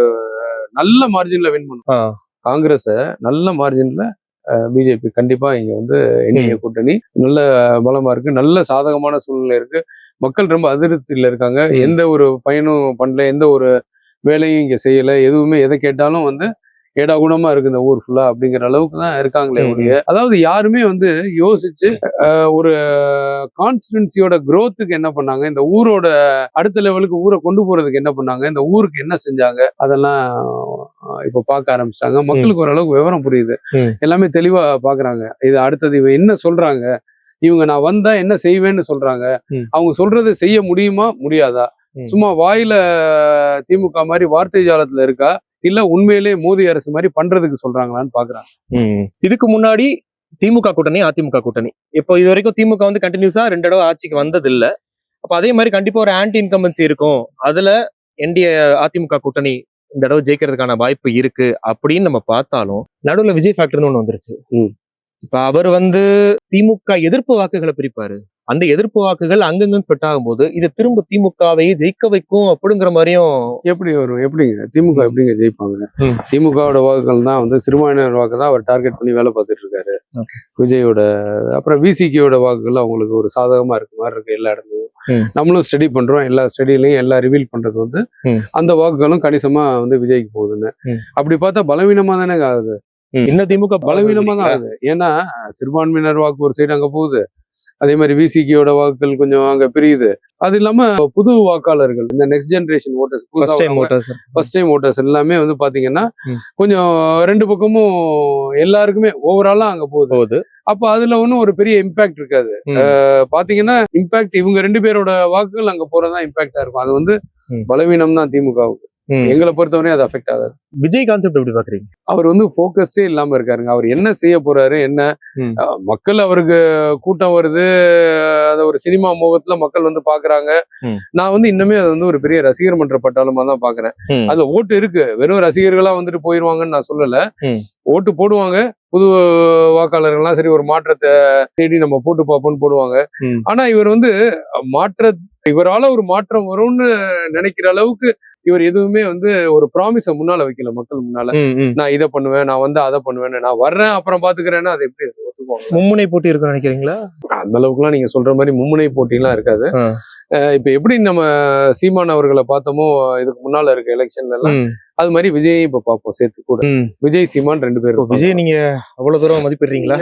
நல்ல மார்ஜின்ல வின் பண்ணும். காங்கிரஸ நல்ல மார்ஜின்ல பிஜேபி கண்டிப்பா இங்க வந்து என்டிஏ கூட்டணி நல்ல பலமா இருக்கு நல்ல சாதகமான சூழ்நிலை இருக்கு. மக்கள் ரொம்ப அதிருப்தியில இருக்காங்க. எந்த ஒரு பயனும் பண்ணல எந்த ஒரு வேலையும் இங்க செய்யல எதுவுமே எதை கேட்டாலும் வந்து ஏடா குணமா இருக்கு இந்த ஊர் ஃபுல்லா அப்படிங்கிற அளவுக்கு தான் இருக்காங்களே ஒழிய. அதாவது யாருமே வந்து யோசிச்சு ஒரு கான்ஸ்டிடுவன்சியோட growth-க்கு என்ன பண்ணாங்க? இந்த ஊரோட அடுத்த லெவலுக்கு ஊரை கொண்டு போறதுக்கு என்ன பண்ணாங்க? இந்த ஊருக்கு என்ன செஞ்சாங்க? அதெல்லாம் இப்ப பார்க்க ஆரம்பிச்சிட்டாங்க. மக்களுக்கு ஓரளவுக்கு விவரம் புரியுது. எல்லாமே தெளிவா பாக்குறாங்க இது அடுத்தது இவன் என்ன சொல்றாங்க? இவங்க நான் வந்தா என்ன செய்வேன்னு சொல்றாங்க. அவங்க சொல்றது செய்ய முடியுமா? முடியாதா. சும்மா வாயில திமுக மாதிரி வார்த்தை ஜாலத்துல இருக்கா? இல்ல உண்மையிலே மோடி அரசு மாதிரி பண்றதுக்கு சொல்றாங்களான்னு பாக்குறாங்க. இதுக்கு முன்னாடி திமுக கூட்டணி அதிமுக கூட்டணி. இப்போ இது வரைக்கும் திமுக வந்து கண்டினியூஸா ரெண்டு தடவை ஆட்சிக்கு வந்தது இல்ல அப்ப அதே மாதிரி கண்டிப்பா ஒரு ஆன்டி இன்கம்பன்சி இருக்கும். அதுல என்டிஏ அதிமுக கூட்டணி இந்த தடவை ஜெயிக்கிறதுக்கான வாய்ப்பு இருக்கு அப்படின்னு நம்ம பார்த்தாலும் நடுவுல விஜய் ஃபேக்டர்னு ஒண்ணு வந்துருச்சு. இப்ப அவர் வந்து திமுக எதிர்ப்பு வாக்குகளை பிரிப்பாரு அந்த எதிர்ப்பு வாக்குகள் அங்கங்க ஸ்பெட் ஆகும்போது இது திரும்ப திமுகவை ஜெயிக்க வைக்கும் அப்படிங்கிற மாதிரியும் எப்படி வரும் எப்படிங்க திமுக எப்படிங்க ஜெயிப்பாங்க. திமுகவோட வாக்குகள் தான் வந்து சிறுபான்மையினர் வாக்கு தான் அவர் டார்கெட் பண்ணி வேலை பார்த்துட்டு இருக்காரு. விஜயோட அப்புறம் விசிகேயோட வாக்குகள் அவங்களுக்கு ஒரு சாதகமா இருக்க மாதிரி இருக்கு எல்லா இடத்துலயும். நம்மளும் ஸ்டடி பண்றோம் எல்லா ஸ்டடிலையும் எல்லா ரிவீல் பண்றது வந்து. அந்த வாக்குகளும் கணிசமா வந்து விஜய்க்கு போகுதுன்னு. அப்படி பார்த்தா பலவீனமா தானே ஆகுது இன்னும் திமுக பலவீனமா தான் ஆகுது. ஏன்னா சிறுபான்மையினர் வாக்கு ஒரு சைடு அங்க போகுது. அதே மாதிரி விசிகேயோட வாக்குகள் கொஞ்சம் அங்க பிரியுது. அது இல்லாம புது வாக்காளர்கள் இந்த next generation voters first time voters first time voters எல்லாமே வந்து பாத்தீங்கன்னா. கொஞ்சம் ரெண்டு பக்கமும் எல்லாருக்குமே ஓவராலா அங்க போகுது. போகுது. அப்ப அதுல ஒன்றும் ஒரு பெரிய இம்பாக்ட் இருக்காது. பாத்தீங்கன்னா இம்பாக்ட் இவங்க ரெண்டு பேரோட வாக்குகள் அங்க போறதா இம்பாக்டா இருக்கும். அது வந்து. பலவீனம் தான் திமுகவுக்கு. எங்களை பொறுத்தவரையும் அது அஃபெக்ட் ஆகாது. விஜய் கான்செப்ட் எப்படி பாக்குறீங்க? அவர் வந்து ஃபோக்கஸ்டே இல்லாம இருக்காருங்க. அவர் என்ன செய்ய போறாரு என்ன? மக்கள் அவருக்கு கூட்டம் வருது அத ஒரு சினிமா முகத்துல மக்கள் வந்து பாக்குறாங்க. நான் வந்து இன்னுமே அது வந்து ஒரு பெரிய ரசிகர் மன்ற பட்டாளமா தான் பாக்குறேன். அதுல ஓட்டு இருக்கு. வெறும் ரசிகர்களா வந்துட்டு போயிருவாங்கன்னு நான் சொல்லல. ஓட்டு போடுவாங்க. புது வாக்காளர்கள்லாம் சரி ஒரு மாற்றத்தை தேடி நம்ம போட்டு பார்ப்போம்னு போடுவாங்க. ஆனா இவர் வந்து மாற்ற இவரால ஒரு மாற்றம் வரும்னு நினைக்கிற அளவுக்கு இவர் எதுவுமே வந்து ஒரு ப்ராமிஸ முன்னால வைக்கல மக்கள் முன்னால. நான் இதை பண்ணுவேன் நான் வந்து அதை பண்ணுவேன் நான் வர்றேன் அப்புறம் பாத்துக்கிறேன்னா அது எப்படி ஒத்துக்குவாங்க? மும்முனை போட்டி இருக்குன்னு நினைக்கிறீங்களா? அந்த அளவுக்குலாம் நீங்க சொல்ற மாதிரி மும்முனை போட்டிலாம் இருக்காது. இப்ப எப்படி நம்ம சீமான் அவர்களை பார்த்தோமோ இதுக்கு முன்னால இருக்க எலெக்ஷன்ல எல்லாம் அது மாதிரி விஜய் இப்ப பார்ப்போம் சேர்த்து கூட. விஜய் சீமான் ரெண்டு பேரும் விஜய் நீங்க அவ்வளவு தூரம் மதிப்பிடுறீங்களா?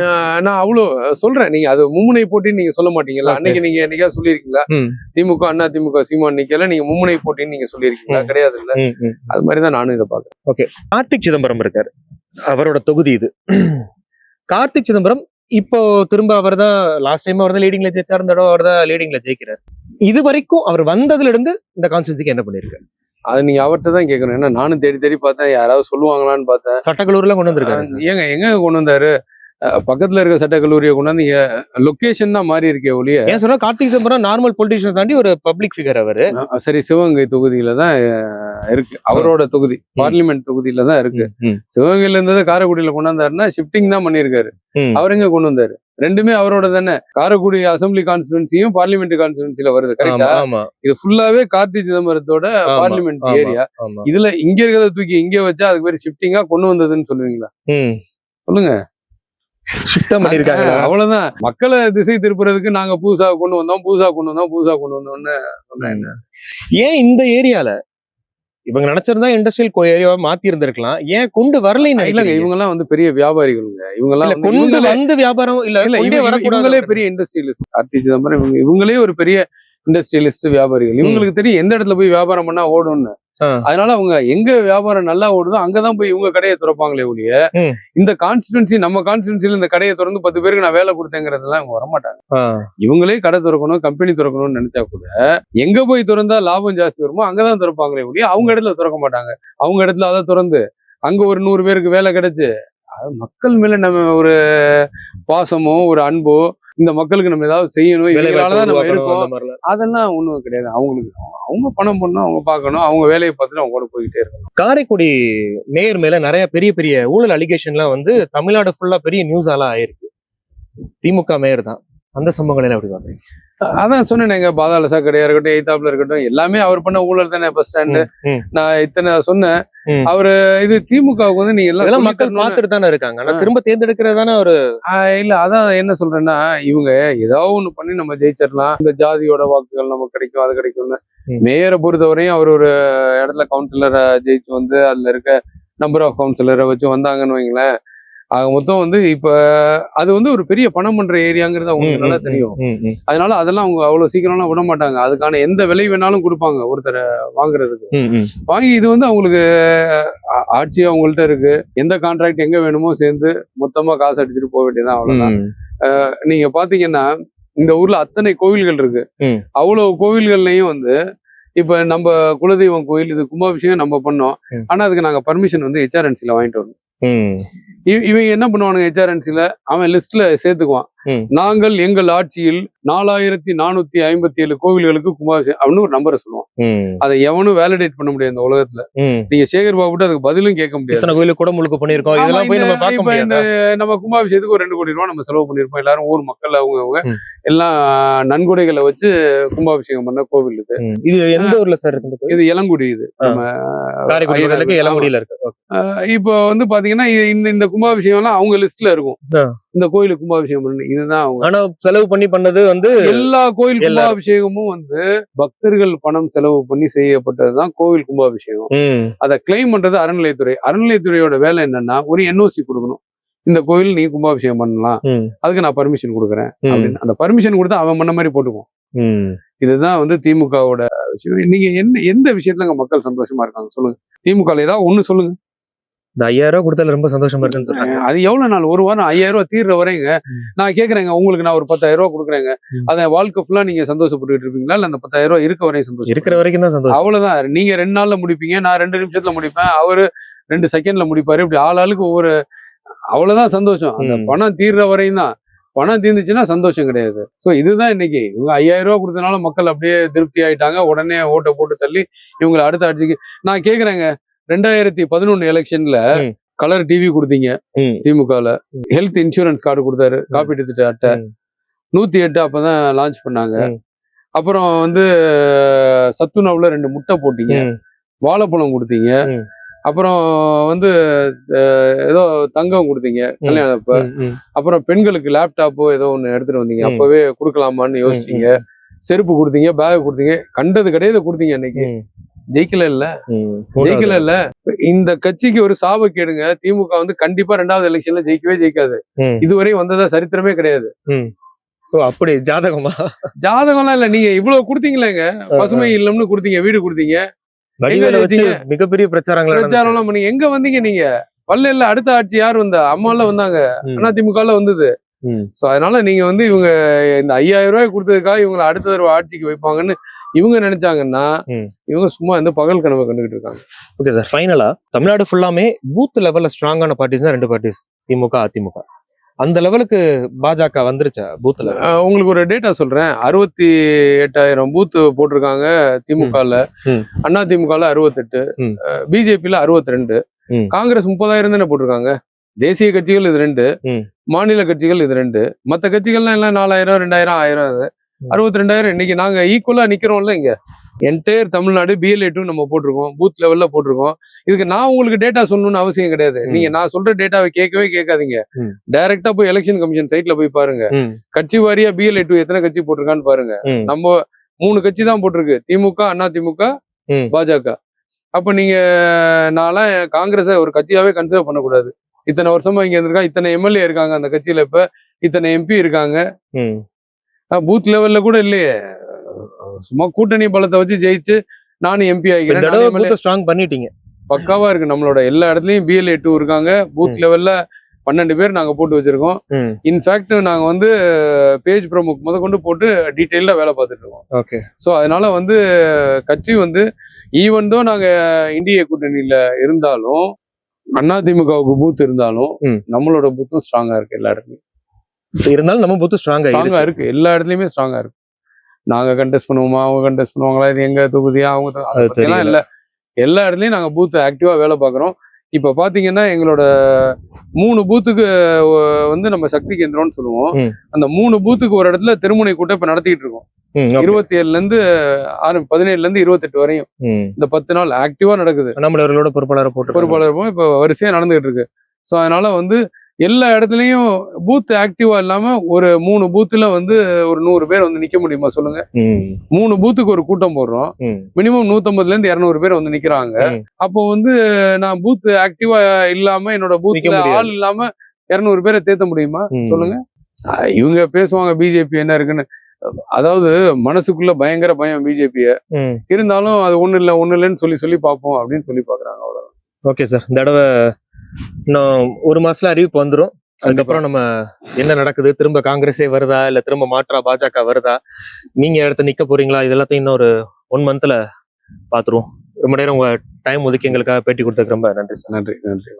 நான் அவ்வளவு சொல்றேன். நீங்க அது மும்முனை போட்டின்னு நீங்க சொல்ல Okay. அன்னைக்கு நீங்க என்னைக்கா சொல்லியிருக்கீங்களா? ம், திமுக அண்ணா திமுக சீமான் நிக்கல நீங்க மும்முனை போட்டின்னு நீங்க சொல்லியிருக்கீங்களா? ம். கிடையாது இல்ல. அது மாதிரி தான் நானும் இதை பாக்குறேன் கார்த்திக் சிதம்பரம் இருக்காரு. அவரோட தொகுதி இது. கார்த்திக் சிதம்பரம் இப்போ திரும்ப அவர் தான் லாஸ்ட் டைம் அவர் தான் லீடிங்ல ஜெயிச்சார் இந்த தடவை அவர் தான் லீடிங்ல ஜெயிக்கிறார். இது வரைக்கும் அவர் வந்ததுல இருந்து இந்த கான்ஸ்டியூன்சிக்கு என்ன பண்ணிருக்காரு அது நீங்க அவர்கிட்ட தான் கேட்கணும். ஏன்னா நானும் தேடி தேடி பார்த்தேன். யாராவது சொல்லுவாங்களான்னு பார்த்தேன். சட்டக்கல்லூரில கொண்டு வந்திருக்காரு ஆஹ் ஏங்க எங்க கொண்டு வந்தாரு? பக்கத்துல இருக்க சட்டக்கல்லூரியை கொண்டாந்து லொகேஷன் தான் மாறி இருக்கே ஒழிய. ஏன் சொன்னா கார்த்திக் சிதம்பரம் நார்மல் பொலிட்டிஷியன் தாண்டி ஒரு பப்ளிக் ஃபிகர் அவரு. சரி சிவகங்கை தொகுதியில தான் இருக்கு. அவரோட தொகுதி பார்லிமெண்ட் தொகுதியில தான் இருக்கு. சிவகங்கையில இருந்தது காரைக்குடியில கொண்டாந்தாருன்னா ஷிஃப்டிங் தான் பண்ணியிருக்காரு. அவர் எங்க கொண்டு வந்தாரு? ரெண்டுமே அவரோட தானே. காரைக்குடி அசம்பிளி கான்ஸ்டிடுவன்சியும் பார்லிமெண்ட் கான்ஸ்டிடுவன்சில வருது கரெக்டா இது ஃபுல்லாவே கார்த்தி சிதம்பரத்தோட பார்லிமெண்ட் ஏரியா இதுல இங்க இருக்கிறத தூக்கி இங்க வச்சா அதுக்கு பேர் ஷிஃப்டிங்கா கொண்டு வந்ததுன்னு சொல்லுவீங்களா? ம். சொல்லுங்க. ஷிஃப்டா பண்ணிருக்காங்க அஹ் அவ்வளவுதான். மக்களை திசை திருப்புறதுக்கு நாங்க புதுசா கொண்டு வந்தோம் புதுசா கொண்டு வந்தோம் புதுசா கொண்டு வந்தோம்னு சொன்னா என்ன? ஏன் இந்த ஏரியால இவங்க நினைச்சிருந்தா இண்டஸ்ட்ரியல் ஏரியாவை மாத்தி இருந்திருக்கலாம் ஏன் கொண்டு வரலைன்னு இல்லங்க? இவங்க எல்லாம் வந்து பெரிய வியாபாரிகளுங்க. இவங்க எல்லாம் கொண்டு வந்து வியாபாரம் இல்ல இல்ல இவங்களே பெரிய இண்டஸ்ட்ரியலிஸ்ட் கார்த்தி சிதம்பரம் இவங்க இவங்களே ஒரு பெரிய இண்டஸ்ட்ரியலிஸ்ட் வியாபாரிகள். இவங்களுக்கு தெரியும் எந்த இடத்துல போய் வியாபாரம் பண்ணா ஓடும்னு. அதனால அவங்க எங்க வியாபாரம் நல்லா ஓடுதோ அங்கதான் போய் இவங்க கடையை திறப்பாங்களே ஒழிய. இந்த கான்ஸ்டிடுவன்சி நம்ம கான்ஸ்டிடுவன்சில இந்த கடையை திறந்து பத்து பேருக்கு நான் வேலை கொடுத்தேங்கிறதெல்லாம் அவங்க வரமாட்டாங்க. இவங்களே கடை திறக்கணும் கம்பெனி திறக்கணும்னு நினைச்சா கூட எங்க போய் திறந்தா லாபம் ஜாஸ்தி வருமோ அங்கதான் திறப்பாங்களே ஒழிய அவங்க இடத்துல திறக்க மாட்டாங்க. அவங்க இடத்துல அதை திறந்து அங்க ஒரு நூறு பேருக்கு வேலை கிடைச்சு அது மக்கள் மேல நம்ம ஒரு பாசமோ ஒரு அன்போ இந்த மக்களுக்கு நம்ம ஏதாவது செய்யணும் வேலை இவங்களால தான் நம்ம இருக்கோம். அதெல்லாம் ஒண்ணும் கிடையாது. அவங்களுக்கு அவங்க பணம் பண்ணணும் அவங்க பார்க்கணும் அவங்க வேலையை பார்த்துட்டு அவங்க கூட போய்கிட்டே இருக்கணும். காரைக்குடி மேயர் மேல நிறைய பெரிய பெரிய ஊழல் அலிகேஷன்லாம் வந்து தமிழ்நாடு ஃபுல்லா பெரிய நியூஸ் எல்லாம் ஆயிருக்கு. திமுக மேயர் தான். அந்த சம்பவங்கள் எல்லாம் எப்படி பாக்குறீங்க அதான் சொன்னேங்க பாதாள சாக்கடையா இருக்கட்டும் எய்தாப்ல இருக்கட்டும் எல்லாமே அவர் பண்ண ஊழல் தானே பஸ் ஸ்டாண்டு நான் இத்தனை சொன்னேன். அவரு இது திமுகவுக்கு வந்து நீங்க எல்லாம் மக்கள் பார்த்துட்டு தானே இருக்காங்க. ஆனா திரும்ப தேர்ந்தெடுக்கிறது தானே ஒரு இல்ல அதான் என்ன சொல்றேன்னா இவங்க ஏதாவது ஒண்ணு பண்ணி நம்ம ஜெயிச்சிடலாம். இந்த ஜாதியோட வாக்குகள் நமக்கு கிடைக்கும் அது கிடைக்கும்னு. மேயரை பொறுத்தவரையும் அவர் ஒரு இடத்துல கவுன்சிலரை ஜெயிச்சு வந்து அதுல இருக்க நம்பர் ஆஃப் கவுன்சிலரை வச்சு வந்தாங்கன்னு வைங்களேன். ஆக மொத்தம் வந்து இப்ப அது வந்து ஒரு பெரிய பணம் பண்ற ஏரியாங்கிறது அவங்களுக்கு நல்லா தெரியும். அதனால அதெல்லாம் அவங்க அவ்வளவு சீக்கிரம்லாம் விட மாட்டாங்க. அதுக்கான எந்த விலை வேணாலும் கொடுப்பாங்க ஒருத்தரை வாங்குறதுக்கு. வாங்கி இது வந்து அவங்களுக்கு ஆட்சி அவங்கள்ட்ட இருக்கு. எந்த கான்ட்ராக்ட் எங்க வேணுமோ சேர்ந்து மொத்தமா காசு அடிச்சுட்டு போக வேண்டியதான் அவ்வளவுதான். நீங்க பாத்தீங்கன்னா இந்த ஊர்ல அத்தனை கோவில்கள் இருக்கு. அவ்வளவு கோவில்கள்லயும் வந்து இப்ப நம்ம குலதெய்வம் கோயில் இது கும்பாபிஷேகம் நம்ம பண்ணோம். ஆனா அதுக்கு நாங்க பர்மிஷன் வந்து ஹெச்ஆர்என்சில வாங்கிட்டு வரணும். இவங்க என்ன பண்ணுவானுங்க ஹெச்ஆர்என்சியில் அவன் லிஸ்ட்ல சேர்த்துக்குவான். நாங்கள் எங்கள் ஆட்சியில் நாலாயிரத்தி நானூத்தி ஐம்பத்தி ஏழு கோவில்களுக்கு கும்பாபிஷேகம் அப்படின்னு ஒரு நம்பரை சொல்லுவான் ம், அதை எவனும் வேலிடேட் பண்ண முடியாது இந்த உலகத்துல. நீங்க சேகர் பாபுட்டு அதுக்கு பதிலும் கேட்க முடியாது. கோயிலுக்கு கூட முழுக்க பண்ணிருக்கோம் இதெல்லாம் போய் நம்ம பார்க்க இப்ப இந்த முடியாது நம்ம கும்பாபிஷேகத்துக்கு ஒரு ரெண்டு கோடி ரூபா நம்ம செலவு பண்ணிருப்போம் எல்லாரும் ஊர் மக்கள் அவங்க அவங்க. எல்லாம் நன்கொடைகளை வச்சு கும்பாபிஷேகம் பண்ண கோவில் இது. இது எந்த ஊர்ல சார் இருக்கு? இது இளங்குடி இது. நம்ம. இளங்குடியில இருக்கு. இப்போ வந்து பாத்தீங்கன்னா இந்த இந்த கும்பாபிஷேகம்லாம் அவங்க லிஸ்ட்ல இருக்கும். இந்த கோயிலுக்கு கும்பாபிஷேகம் பண்ணு இதுதான் அவங்க. ஆனா செலவு பண்ணி பண்ணது வந்து எல்லா கோயில். கும்பாபிஷேகமும் வந்து பக்தர்கள் பணம் செலவு பண்ணி செய்யப்பட்டதுதான் கோவில் கும்பாபிஷேகம். அதை கிளைம் பண்றது அறநிலையத்துறை. அறநிலையத்துறையோட வேலை என்னன்னா ஒரு என்ஓசி கொடுக்கணும். இந்த கோயில் நீ கும்பாபிஷேகம் பண்ணலாம். அதுக்கு நான் பர்மிஷன் கொடுக்குறேன் அப்படின்னு. அந்த பர்மிஷன் கொடுத்தா அவன் பண்ண மாதிரி போட்டுக்குவோம். இதுதான் வந்து திமுகவோட விஷயம். நீங்க என்ன எந்த விஷயத்துல மக்கள் சந்தோஷமா இருக்காங்க? சொல்லுங்க. திமுக ஏதாவது ஒண்ணு சொல்லுங்க. இந்த ஐயாயிரம் ரூபாய் கொடுத்ததுல ரொம்ப சந்தோஷமா இருக்குன்னு சொல்றாங்க. அது எவ்வளவு நாள்? ஒரு வாரம் ஐயாயிரம் ரூபாய் தீர்ற வரைங்க. நான் கேக்குறேங்க உங்களுக்கு நான் ஒரு பத்தாயிரம் ரூபாய் கொடுக்குறேங்க. அதை வாழ்க்கை ஃபுல்லா நீங்க சந்தோஷப்பட்டுட்டு இருப்பீங்களா? இல்ல அந்த பத்தாயிரம் ரூபாய் இருக்க வரையும் சந்தோஷம் இருக்கிற வரைக்கும் தான் சந்தோஷம். அவ்வளவுதான். நீங்க ரெண்டு நாள்ல முடிப்பீங்க நான் ரெண்டு நிமிஷத்துல முடிப்பேன். அவரு ரெண்டு செகண்ட்ல முடிப்பாரு. இப்படி ஆள் ஆளுக்கு ஒவ்வொரு அவ்வளவுதான் சந்தோஷம். அந்த. பணம் தீர்ற வரையும் தான். பணம் தீர்ந்துச்சுன்னா சந்தோஷம் கிடையாது. சோ இதுதான் இன்னைக்கு. இவங்க ஐயாயிரம் ரூபாய் கொடுத்தனால மக்கள் அப்படியே திருப்தி ஆயிட்டாங்க. உடனே ஓட்டை போட்டு தள்ளி இவங்களை அடுத்த ஆட்சிக்கு நான் கேக்குறேங்க. ரெண்டாயிரத்தி பதினொன்னு எலெக்ஷன்ல. கலர் டிவி கொடுத்தீங்க. திமுகல. ஹெல்த் இன்சூரன்ஸ் கார்டு கொடுத்தாரு. காப்பீட்டு திட்ட அட்டை. நூத்தி எட்டு அப்பதான் லான்ச் பண்ணாங்க. அப்புறம் வந்து சத்துணவுல ரெண்டு முட்டை போட்டீங்க. வாழைப்பழம் கொடுத்தீங்க. அப்புறம் வந்து ஏதோ தங்கம் கொடுத்தீங்க. கல்யாணம் அப்ப அப்புறம் பெண்களுக்கு லேப்டாப்போ ஏதோ ஒண்ணு எடுத்துட்டு வந்தீங்க. அப்பவே கொடுக்கலாமான்னு யோசிச்சீங்க. செருப்பு கொடுத்தீங்க பேக் கொடுத்தீங்க. கண்டது கிடையாது கொடுத்தீங்க அன்னைக்கு. ஜெயிக்கல இல்ல. ஜெயிக்கல இல்ல இந்த கட்சிக்கு ஒரு சாபக்கேடுங்க திமுக வந்து கண்டிப்பா ரெண்டாவது எலெக்ஷன்ல ஜெயிக்கவே ஜெயிக்காது. ம். இதுவரை வந்ததா சரித்திரமே கிடையாது. அப்படி ஜாதகமா? ஜாதகம்லாம் இல்ல. நீங்க இவ்வளவு கொடுத்தீங்களேங்க. பசுமை இல்லம்னு கொடுத்தீங்க வீடு கொடுத்தீங்க? மிகப்பெரிய பிரச்சாரங்கள் பிரச்சாரம் எல்லாம் எங்க வந்தீங்க நீங்க? பல்லையில அடுத்த ஆட்சி யார் வந்தா? அம்மாலாம் வந்தாங்க. நடந்துச்சு. அதிமுகல வந்தது. சோ அதனால நீங்க வந்து இவங்க இந்த ஐயாயிரம் ரூபாய் கொடுத்ததுக்காக இவங்களை அடுத்த தடவை ஆட்சிக்கு வைப்பாங்கன்னு இவங்க நினைச்சாங்கன்னா. இவங்க சும்மா இந்த பகல் கனவு கண்டுகிட்டு இருக்காங்க. ஓகே சார் ஃபைனலா தமிழ்நாடு ஃபுல்லாமே பூத் லெவல்ல ஸ்ட்ராங்கான பார்ட்டிஸ் தான் ரெண்டு பார்ட்டிஸ் திமுக அதிமுக. அந்த லெவலுக்கு பாஜக வந்துருச்சா பூத் லெவல் அஹ் உங்களுக்கு ஒரு டேட்டா சொல்றேன். அறுபத்தி எட்டாயிரம் பூத் போட்டிருக்காங்க திமுகல. அண்ணா திமுகல அறுபத்தெட்டு. பிஜேபியில அறுபத்தி ரெண்டு. காங்கிரஸ் முப்பதாயிரம் தானே போட்டிருக்காங்க. தேசிய கட்சிகள் இது ரெண்டு. மாநில கட்சிகள் இது ரெண்டு. மத்த கட்சிகள்லாம் எல்லாம் நாலாயிரம் ரெண்டாயிரம் ஆயிரம் அது. அறுபத்தி ரெண்டாயிரம் இன்னைக்கு நாங்க ஈக்குவலா நிக்கிறோம்ல இங்க. என்டையர் தமிழ்நாடு பிஎல்ஏ டூ நம்ம போட்டிருக்கோம். பூத் லெவல்ல போட்டிருக்கோம். இதுக்கு நான் உங்களுக்கு டேட்டா சொல்லணும்னு அவசியம் கிடையாது. நீங்க நான் சொல்ற டேட்டாவை கேட்கவே கேட்காதீங்க. டைரக்டா போய் எலெக்ஷன் கமிஷன் சைட்ல போய் பாருங்க. கட்சி வாரியா பிஎல்ஏ டூ எத்தனை கட்சி போட்டிருக்கான்னு பாருங்க. நம்ம மூணு கட்சி தான் போட்டிருக்கு. திமுக அண்ணா திமுக. பாஜக. அப்ப நீங்க நான்லாம் காங்கிரஸை ஒரு கட்சியாவே கன்சிடர் பண்ணக்கூடாது. இத்தனை வருஷமா இங்க இருந்திருக்கா? இத்தனை எம்எல்ஏ இருக்காங்க அந்த கட்சியில இப்ப. இத்தனை எம்பி இருக்காங்க. பூத் லெவல்ல கூட இல்லையே. சும்மா கூட்டணி பலத்தை வச்சு ஜெயிச்சு நானும் எம்பி ஆகிக்கிறேன் ஸ்ட்ராங் பண்ணிட்டீங்க. பக்காவா இருக்கு. நம்மளோட எல்லா இடத்துலயும் பிஎல்ஏ டூ இருக்காங்க. பூத். லெவல்ல பன்னெண்டு பேர் நாங்க போட்டு வச்சிருக்கோம். இன்ஃபேக்ட் நாங்க வந்து பேஜ் பிரமுக் முத கொண்டு போட்டு டீட்டெயில வேலை பார்த்துட்டு இருக்கோம். ஓகே ஸோ அதனால வந்து கட்சி வந்து ஈவன் தோ நாங்க இந்திய கூட்டணியில இருந்தாலும் அதிமுகவுக்கு பூத் இருந்தாலும். நம்மளோட பூத்தும் ஸ்ட்ராங்கா இருக்கு எல்லா இடத்துலயும். இருந்தாலும் நம்ம பூத்து ஸ்ட்ராங்கா ஸ்ட்ராங்கா இருக்கு. எல்லா இடத்துலயுமே ஸ்ட்ராங்கா இருக்கு. நாங்க கண்டெஸ்ட் பண்ணுவோமா? அவங்க கண்டெஸ்ட் பண்ணுவாங்களா? இது எங்க தொகுதியா அவங்க தொ- அதை அது பத்தியெல்லாம் தெரியல. இல்ல. எல்லா இடத்துலயும் நாங்க பூத் ஆக்டிவா வேலை பார்க்குறோம். இப்ப பாத்தீங்கன்னா எங்களோட மூணு பூத்துக்கு வந்து நம்ம சக்தி கேந்திரம்னு சொல்லுவோம். அந்த மூணு பூத்துக்கு ஒரு இடத்துல திருமுனை கூட்டம் இப்ப நடத்திட்டு இருக்கோம். இருபத்தி ஏழுல இருந்து ஆறு பதினேழுல இருந்து இருபத்தெட்டு வரையும். இந்த பத்து நாள் ஆக்டிவா நடக்குது. நம்மளவர்களோட பொறுப்பாளரை போட்டு பொறுப்பாளர் இருப்போம் இப்ப வரிசையா நடந்துகிட்டு இருக்கு. ஸோ அதனால வந்து எல்லா இடத்துலயும் பூத் ஆக்டிவா இல்லாம ஒரு மூணு பூத்துல வந்து ஒரு நூறு பேர் வந்து நிக்க முடியுமா சொல்லுங்க? மூணு பூத்துக்கு ஒரு கூட்டம் போடுறோம். மினிமம் நூத்தம்பதுல இருந்து இருநூறு பேர் வந்து நிக்கிறாங்க. அப்போ வந்து நான் பூத் ஆக்டிவா இல்லாம என்னோட முடியாது. ஆள் இல்லாம இருநூறு பேரை தேத்த முடியுமா? சொல்லுங்க. இவங்க பேசுவாங்க பிஜேபி என்ன இருக்குன்னு. அதாவது மனசுக்குள்ள பயங்கர பயம் பிஜேபிய. இருந்தாலும் அது ஒண்ணு இல்ல ஒண்ணு இல்லைன்னு சொல்லி சொல்லி பார்ப்போம் அப்படின்னு சொல்லி பாக்குறாங்க அவ்வளவுதான். ஓகே சார் இந்த தடவை இன்னும் ஒரு மாசத்துல அறிவிப்பு வந்துரும். அதுக்கப்புறம் நம்ம என்ன நடக்குது? திரும்ப காங்கிரஸே வருதா? இல்ல திரும்ப மாற்றா பாஜக வருதா? நீங்க அடுத்து நிக்க போறீங்களா? இது எல்லாத்தையும் இன்னும் ஒரு ஒன் மந்த்ல பாத்துருவோம். ரொம்ப நேரம் உங்க டைம் ஒதுக்கி எங்களுக்காக பேட்டி கொடுத்ததுக்கு ரொம்ப நன்றி சார். நன்றி நன்றி.